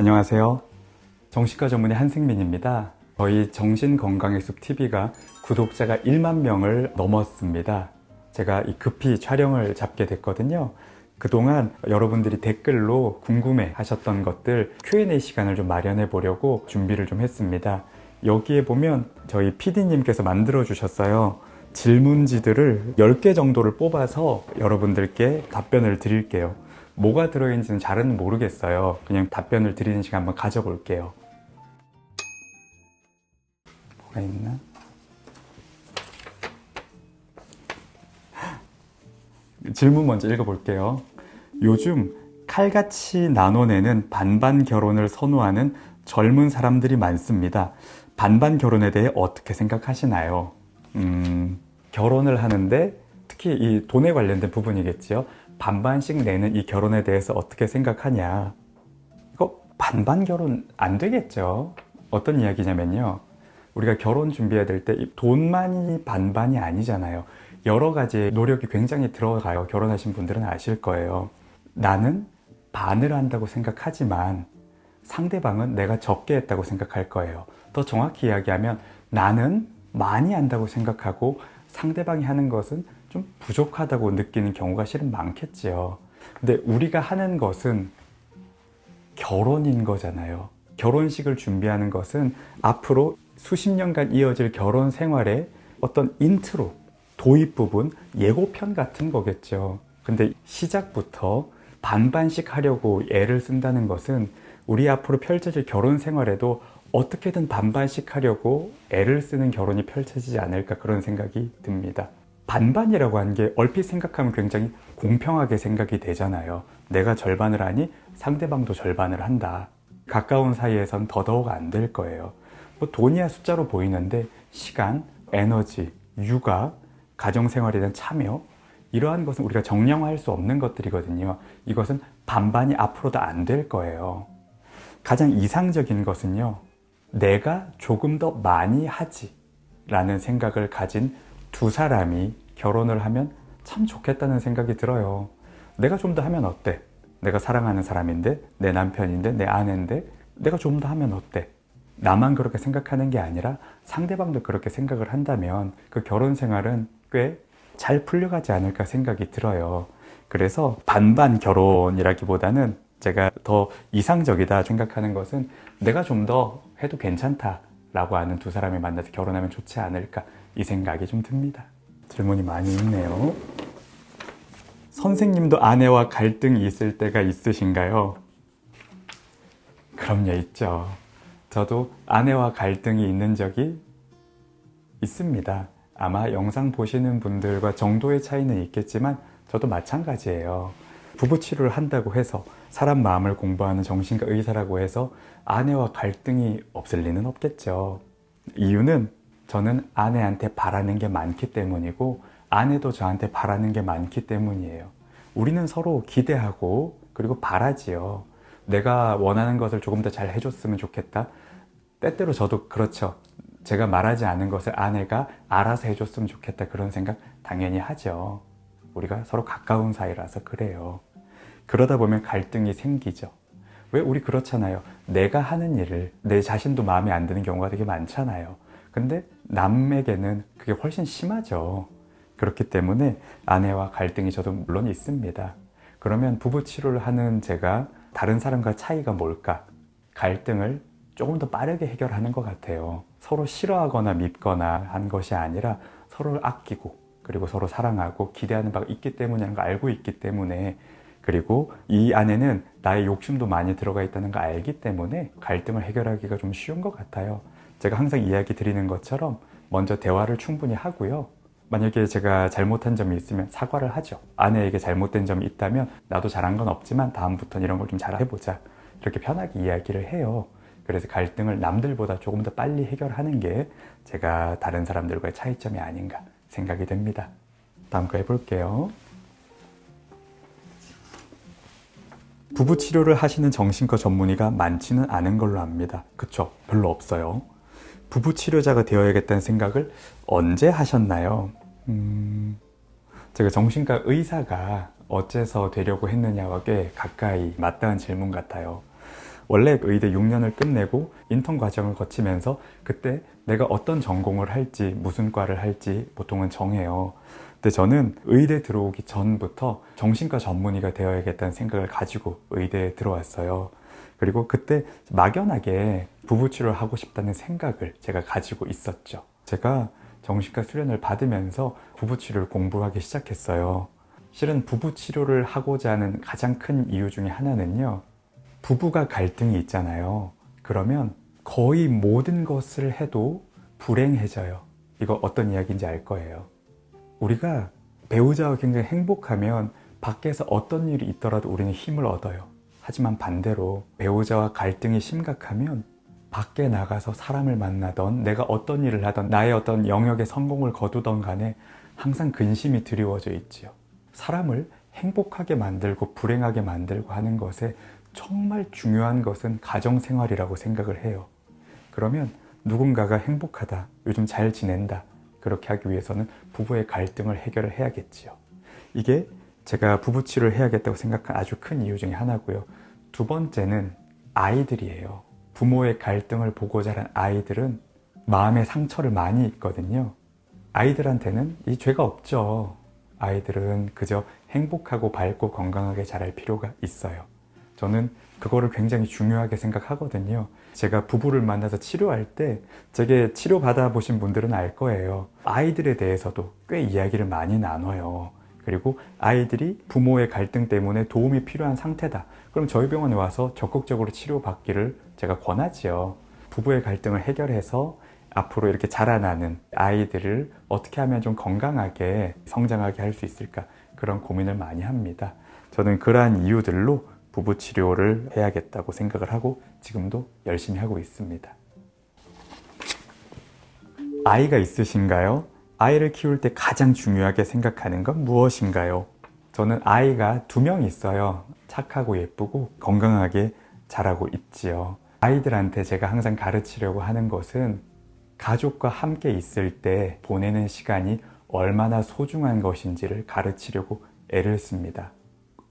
안녕하세요. 정신과 전문의 한승민입니다. 저희 정신건강의 숲 TV가 구독자가 1만 명을 넘었습니다. 제가 급히 촬영을 잡게 됐거든요. 그동안 여러분들이 댓글로 궁금해 하셨던 것들 Q&A 시간을 좀 마련해 보려고 준비를 좀 했습니다. 여기에 보면 저희 PD님께서 만들어 주셨어요. 질문지들을 10개 정도를 뽑아서 여러분들께 답변을 드릴게요. 뭐가 들어있는지는 잘은 모르겠어요. 그냥 답변을 드리는 시간 한번 가져볼게요. 뭐가 있나? 질문 먼저 읽어볼게요. 요즘 칼같이 나눠내는 반반 결혼을 선호하는 젊은 사람들이 많습니다. 반반 결혼에 대해 어떻게 생각하시나요? 음, 결혼을 하는데 특히 이 돈에 관련된 부분이겠지요. 반반씩 내는 이 결혼에 대해서 어떻게 생각하냐. 이거 반반 결혼 안 되겠죠. 어떤 이야기냐면요. 우리가 결혼 준비해야 될 때 돈만이 반반이 아니잖아요. 여러 가지 노력이 굉장히 들어가요. 결혼하신 분들은 아실 거예요. 나는 반을 한다고 생각하지만 상대방은 내가 적게 했다고 생각할 거예요. 더 정확히 이야기하면 나는 많이 한다고 생각하고 상대방이 하는 것은 좀 부족하다고 느끼는 경우가 실은 많겠지요. 근데 우리가 하는 것은 결혼인 거잖아요. 결혼식을 준비하는 것은 앞으로 수십 년간 이어질 결혼 생활의 어떤 인트로, 도입 부분, 예고편 같은 거겠죠. 근데 시작부터 반반씩 하려고 애를 쓴다는 것은 우리 앞으로 펼쳐질 결혼 생활에도 어떻게든 반반씩 하려고 애를 쓰는 결혼이 펼쳐지지 않을까 그런 생각이 듭니다. 반반이라고 하는 게 얼핏 생각하면 굉장히 공평하게 생각이 되잖아요. 내가 절반을 하니 상대방도 절반을 한다. 가까운 사이에선 더더욱 안 될 거예요. 뭐 돈이야 숫자로 보이는데 시간, 에너지, 육아, 가정생활에 대한 참여 이러한 것은 우리가 정량화할 수 없는 것들이거든요. 이것은 반반이 앞으로도 안 될 거예요. 가장 이상적인 것은요. 내가 조금 더 많이 하지 라는 생각을 가진 두 사람이 결혼을 하면 참 좋겠다는 생각이 들어요. 내가 좀 더 하면 어때? 내가 사랑하는 사람인데, 내 남편인데, 내 아내인데, 내가 좀 더 하면 어때? 나만 그렇게 생각하는 게 아니라 상대방도 그렇게 생각을 한다면 그 결혼 생활은 꽤 잘 풀려가지 않을까 생각이 들어요. 그래서 반반 결혼이라기보다는 제가 더 이상적이다 생각하는 것은 내가 좀더 해도 괜찮다라고 하는 두 사람이 만나서 결혼하면 좋지 않을까 이 생각이 좀 듭니다. 질문이 많이 있네요. 선생님도 아내와 갈등이 있을 때가 있으신가요? 그럼요, 있죠. 저도 아내와 갈등이 있는 적이 있습니다. 아마 영상 보시는 분들과 정도의 차이는 있겠지만 저도 마찬가지예요. 부부 치료를 한다고 해서 사람 마음을 공부하는 정신과 의사라고 해서 아내와 갈등이 없을 리는 없겠죠. 이유는 저는 아내한테 바라는 게 많기 때문이고 아내도 저한테 바라는 게 많기 때문이에요. 우리는 서로 기대하고 그리고 바라지요. 내가 원하는 것을 조금 더 잘 해줬으면 좋겠다. 때때로 저도 그렇죠. 제가 말하지 않은 것을 아내가 알아서 해줬으면 좋겠다 그런 생각 당연히 하죠. 우리가 서로 가까운 사이라서 그래요. 그러다 보면 갈등이 생기죠. 왜 우리 그렇잖아요. 내가 하는 일을 내 자신도 마음에 안 드는 경우가 되게 많잖아요. 근데 남에게는 그게 훨씬 심하죠. 그렇기 때문에 아내와 갈등이 저도 물론 있습니다. 그러면 부부 치료를 하는 제가 다른 사람과 차이가 뭘까? 갈등을 조금 더 빠르게 해결하는 것 같아요. 서로 싫어하거나 밉거나 한 것이 아니라 서로를 아끼고 그리고 서로 사랑하고 기대하는 바가 있기 때문이라는 걸 알고 있기 때문에 그리고 이 안에는 나의 욕심도 많이 들어가 있다는 걸 알기 때문에 갈등을 해결하기가 좀 쉬운 것 같아요. 제가 항상 이야기 드리는 것처럼 먼저 대화를 충분히 하고요. 만약에 제가 잘못한 점이 있으면 사과를 하죠. 아내에게 잘못된 점이 있다면 나도 잘한 건 없지만 다음부터는 이런 걸 좀 잘 해보자. 이렇게 편하게 이야기를 해요. 그래서 갈등을 남들보다 조금 더 빨리 해결하는 게 제가 다른 사람들과의 차이점이 아닌가 생각이 됩니다. 다음 거 해볼게요. 부부 치료를 하시는 정신과 전문의가 많지는 않은 걸로 압니다. 그쵸? 별로 없어요. 부부 치료자가 되어야겠다는 생각을 언제 하셨나요? 음, 제가 정신과 의사가 어째서 되려고 했느냐와 꽤 가까이 맞닿은 질문 같아요. 원래 의대 6년을 끝내고 인턴 과정을 거치면서 그때 내가 어떤 전공을 할지 무슨 과를 할지 보통은 정해요. 근데 저는 의대 들어오기 전부터 정신과 전문의가 되어야겠다는 생각을 가지고 의대에 들어왔어요. 그리고 그때 막연하게 부부치료를 하고 싶다는 생각을 제가 가지고 있었죠. 제가 정신과 수련을 받으면서 부부치료를 공부하기 시작했어요. 실은 부부치료를 하고자 하는 가장 큰 이유 중에 하나는요. 부부가 갈등이 있잖아요. 그러면 거의 모든 것을 해도 불행해져요. 이거 어떤 이야기인지 알 거예요. 우리가 배우자와 굉장히 행복하면 밖에서 어떤 일이 있더라도 우리는 힘을 얻어요. 하지만 반대로 배우자와 갈등이 심각하면 밖에 나가서 사람을 만나던 내가 어떤 일을 하던 나의 어떤 영역의 성공을 거두던 간에 항상 근심이 드리워져 있지요. 사람을 행복하게 만들고 불행하게 만들고 하는 것에 정말 중요한 것은 가정생활이라고 생각을 해요. 그러면 누군가가 행복하다, 요즘 잘 지낸다, 그렇게 하기 위해서는 부부의 갈등을 해결을 해야겠지요. 이게 제가 부부 치료를 해야겠다고 생각한 아주 큰 이유 중에 하나고요. 두 번째는 아이들이에요. 부모의 갈등을 보고 자란 아이들은 마음의 상처를 많이 입거든요. 아이들한테는 이 죄가 없죠. 아이들은 그저 행복하고 밝고 건강하게 자랄 필요가 있어요. 저는 그거를 굉장히 중요하게 생각하거든요. 제가 부부를 만나서 치료할 때 제게 치료 받아 보신 분들은 알 거예요. 아이들에 대해서도 꽤 이야기를 많이 나눠요. 그리고 아이들이 부모의 갈등 때문에 도움이 필요한 상태다. 그럼 저희 병원에 와서 적극적으로 치료받기를 제가 권하지요. 부부의 갈등을 해결해서 앞으로 이렇게 자라나는 아이들을 어떻게 하면 좀 건강하게 성장하게 할 수 있을까 그런 고민을 많이 합니다. 저는 그러한 이유들로 부부 치료를 해야겠다고 생각을 하고 지금도 열심히 하고 있습니다. 아이가 있으신가요? 아이를 키울 때 가장 중요하게 생각하는 건 무엇인가요? 저는 아이가 두 명 있어요. 착하고 예쁘고 건강하게 자라고 있지요. 아이들한테 제가 항상 가르치려고 하는 것은 가족과 함께 있을 때 보내는 시간이 얼마나 소중한 것인지를 가르치려고 애를 씁니다.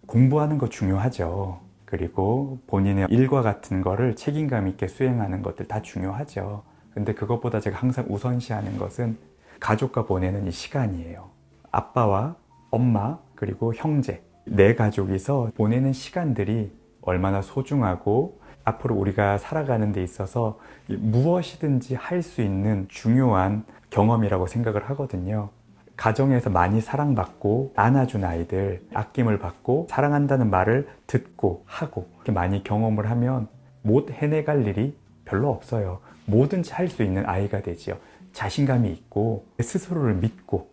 공부하는 거 중요하죠. 그리고 본인의 일과 같은 거를 책임감 있게 수행하는 것들 다 중요하죠. 근데 그것보다 제가 항상 우선시하는 것은 가족과 보내는 이 시간이에요. 아빠와 엄마, 그리고 형제, 내 가족이서 보내는 시간들이 얼마나 소중하고 앞으로 우리가 살아가는 데 있어서 무엇이든지 할 수 있는 중요한 경험이라고 생각을 하거든요. 가정에서 많이 사랑받고 안아준 아이들, 아낌을 받고 사랑한다는 말을 듣고 하고 이렇게 많이 경험을 하면 못 해내갈 일이 별로 없어요. 뭐든지 할 수 있는 아이가 되지요. 자신감이 있고 스스로를 믿고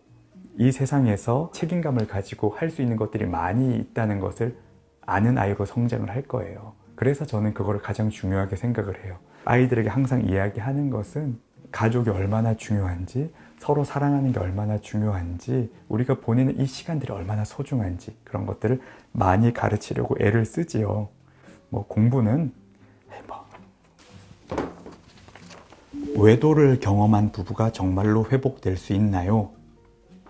이 세상에서 책임감을 가지고 할 수 있는 것들이 많이 있다는 것을 아는 아이로 성장을 할 거예요. 그래서 저는 그거를 가장 중요하게 생각을 해요. 아이들에게 항상 이야기하는 것은 가족이 얼마나 중요한지, 서로 사랑하는 게 얼마나 중요한지, 우리가 보내는 이 시간들이 얼마나 소중한지 그런 것들을 많이 가르치려고 애를 쓰지요. 뭐 공부는 뭐 외도를 경험한 부부가 정말로 회복될 수 있나요?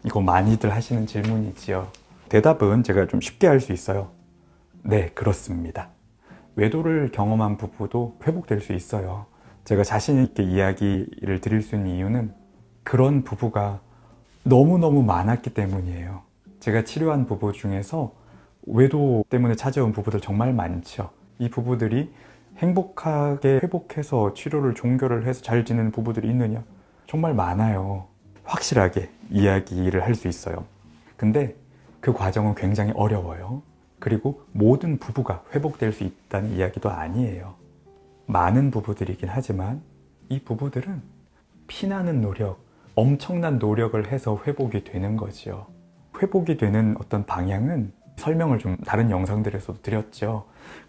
이거 많이들 하시는 질문이지요. 대답은 제가 좀 쉽게 할 수 있어요. 네, 그렇습니다. 외도를 경험한 부부도 회복될 수 있어요. 제가 자신 있게 이야기를 드릴 수 있는 이유는 그런 부부가 너무너무 많았기 때문이에요. 제가 치료한 부부 중에서 외도 때문에 찾아온 부부들 정말 많죠. 이 부부들이 행복하게 회복해서 치료를 종결을 해서 잘 지내는 부부들이 있느냐? 정말 많아요. 확실하게 이야기를 할 수 있어요. 근데 그 과정은 굉장히 어려워요. 그리고 모든 부부가 회복될 수 있다는 이야기도 아니에요. 많은 부부들이긴 하지만 이 부부들은 피나는 노력, 엄청난 노력을 해서 회복이 되는 거지요. 회복이 되는 어떤 방향은 설명을 좀 다른 영상들에서도 드렸죠.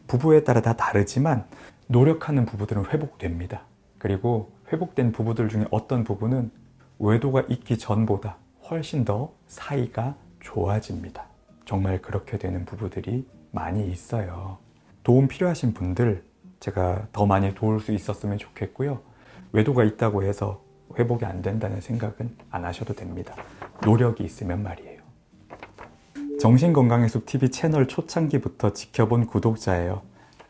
부부에 따라 다 다르지만 노력하는 부부들은 회복됩니다. 그리고 회복된 부부들 중에 어떤 부부는 외도가 있기 전보다 훨씬 더 사이가 좋아집니다. 정말 그렇게 되는 부부들이 많이 있어요. 도움 필요하신 분들 제가 더 많이 도울 수 있었으면 좋겠고요. 외도가 있다고 해서 회복이 안 된다는 생각은 안 하셔도 됩니다. 노력이 있으면 말이에요. 정신건강의 숲 TV 채널 초창기부터 지켜본 구독자예요.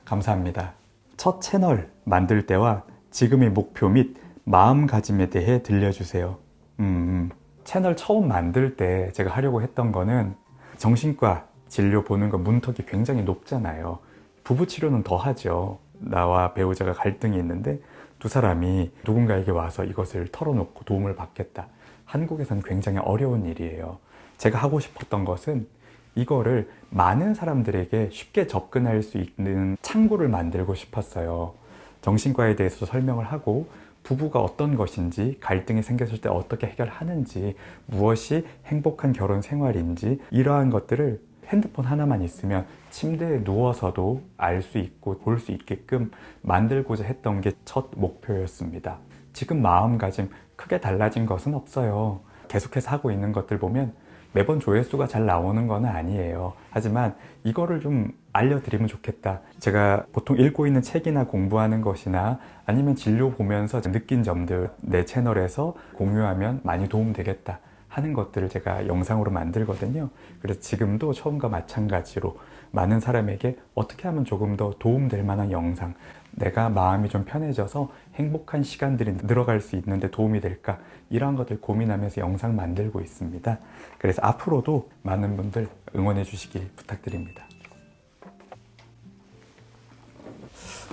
감사합니다. 첫 채널 만들 때와 지금의 목표 및 마음가짐에 대해 들려주세요. 음, 채널 처음 만들 때 제가 하려고 했던 거는 정신과 진료 보는 거 문턱이 굉장히 높잖아요. 부부 치료는 더 하죠. 나와 배우자가 갈등이 있는데 두 사람이 누군가에게 와서 이것을 털어놓고 도움을 받겠다. 한국에서는 굉장히 어려운 일이에요. 제가 하고 싶었던 것은 이거를 많은 사람들에게 쉽게 접근할 수 있는 창구를 만들고 싶었어요. 정신과에 대해서 설명을 하고 부부가 어떤 것인지 갈등이 생겼을 때 어떻게 해결하는지 무엇이 행복한 결혼 생활인지 이러한 것들을 핸드폰 하나만 있으면 침대에 누워서도 알 수 있고 볼 수 있게끔 만들고자 했던 게 첫 목표였습니다. 지금 마음가짐 크게 달라진 것은 없어요. 계속해서 하고 있는 것들 보면 매번 조회수가 잘 나오는 건 아니에요. 하지만 이거를 좀 알려드리면 좋겠다. 제가 보통 읽고 있는 책이나 공부하는 것이나 아니면 진료 보면서 느낀 점들 내 채널에서 공유하면 많이 도움 되겠다. 하는 것들을 제가 영상으로 만들거든요. 그래서 지금도 처음과 마찬가지로 많은 사람에게 어떻게 하면 조금 더 도움될 만한 영상, 내가 마음이 좀 편해져서 행복한 시간들이 늘어갈 수 있는데 도움이 될까? 이러한 것들 고민하면서 영상 만들고 있습니다. 그래서 앞으로도 많은 분들 응원해 주시길 부탁드립니다.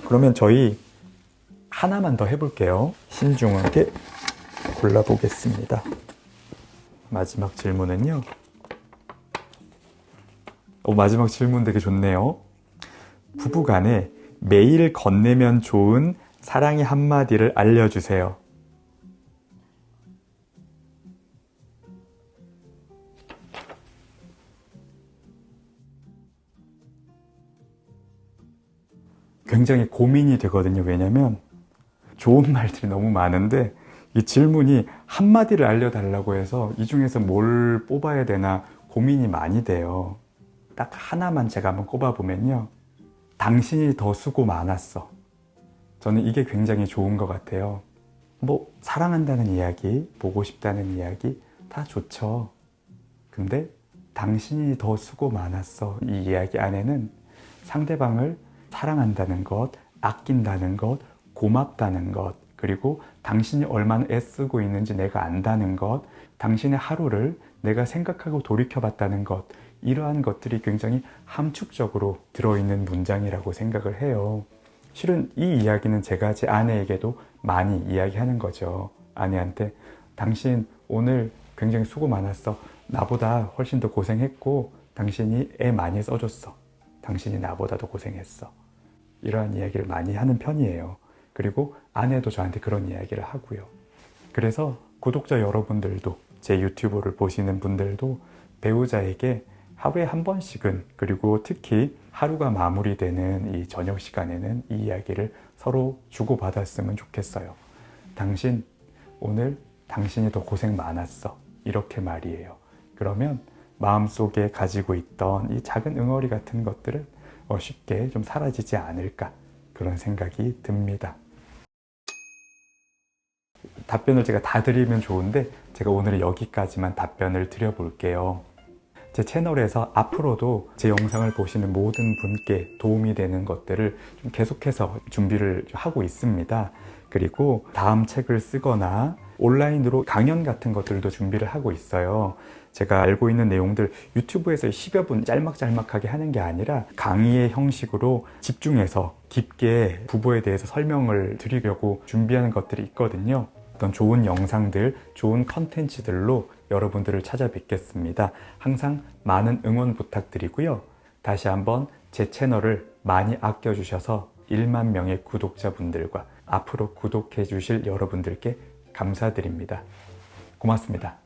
그러면 저희 하나만 더 해볼게요. 신중하게 골라보겠습니다. 마지막 질문은요. 오, 마지막 질문 되게 좋네요. 부부 간에 매일 건네면 좋은 사랑의 한마디를 알려주세요. 굉장히 고민이 되거든요. 왜냐면 좋은 말들이 너무 많은데 이 질문이 한마디를 알려달라고 해서 이 중에서 뭘 뽑아야 되나 고민이 많이 돼요. 딱 하나만 제가 한번 꼽아보면요. 당신이 더 수고 많았어. 저는 이게 굉장히 좋은 것 같아요. 뭐, 사랑한다는 이야기, 보고 싶다는 이야기, 다 좋죠. 근데 당신이 더 수고 많았어. 이 이야기 안에는 상대방을 사랑한다는 것, 아낀다는 것, 고맙다는 것, 그리고 당신이 얼마나 애쓰고 있는지 내가 안다는 것, 당신의 하루를 내가 생각하고 돌이켜 봤다는 것, 이러한 것들이 굉장히 함축적으로 들어있는 문장이라고 생각을 해요. 실은 이 이야기는 제가 제 아내에게도 많이 이야기하는 거죠. 아내한테 당신 오늘 굉장히 수고 많았어. 나보다 훨씬 더 고생했고 당신이 애 많이 써줬어. 당신이 나보다 더 고생했어. 이러한 이야기를 많이 하는 편이에요. 그리고 아내도 저한테 그런 이야기를 하고요. 그래서 구독자 여러분들도 제 유튜브를 보시는 분들도 배우자에게 하루에 한 번씩은 그리고 특히 하루가 마무리되는 이 저녁 시간에는 이 이야기를 서로 주고받았으면 좋겠어요. 당신 오늘 당신이 더 고생 많았어. 이렇게 말이에요. 그러면 마음속에 가지고 있던 이 작은 응어리 같은 것들은 어, 쉽게 좀 사라지지 않을까 그런 생각이 듭니다. 답변을 제가 다 드리면 좋은데 제가 오늘은 여기까지만 답변을 드려볼게요. 제 채널에서 앞으로도 제 영상을 보시는 모든 분께 도움이 되는 것들을 좀 계속해서 준비를 하고 있습니다. 그리고 다음 책을 쓰거나 온라인으로 강연 같은 것들도 준비를 하고 있어요. 제가 알고 있는 내용들 유튜브에서 10여 분 짤막짤막하게 하는 게 아니라 강의의 형식으로 집중해서 깊게 부부에 대해서 설명을 드리려고 준비하는 것들이 있거든요. 어떤 좋은 영상들, 좋은 컨텐츠들로 여러분들을 찾아뵙겠습니다. 항상 많은 응원 부탁드리고요. 다시 한번 제 채널을 많이 아껴주셔서 1만 명의 구독자분들과 앞으로 구독해 주실 여러분들께 감사드립니다. 고맙습니다.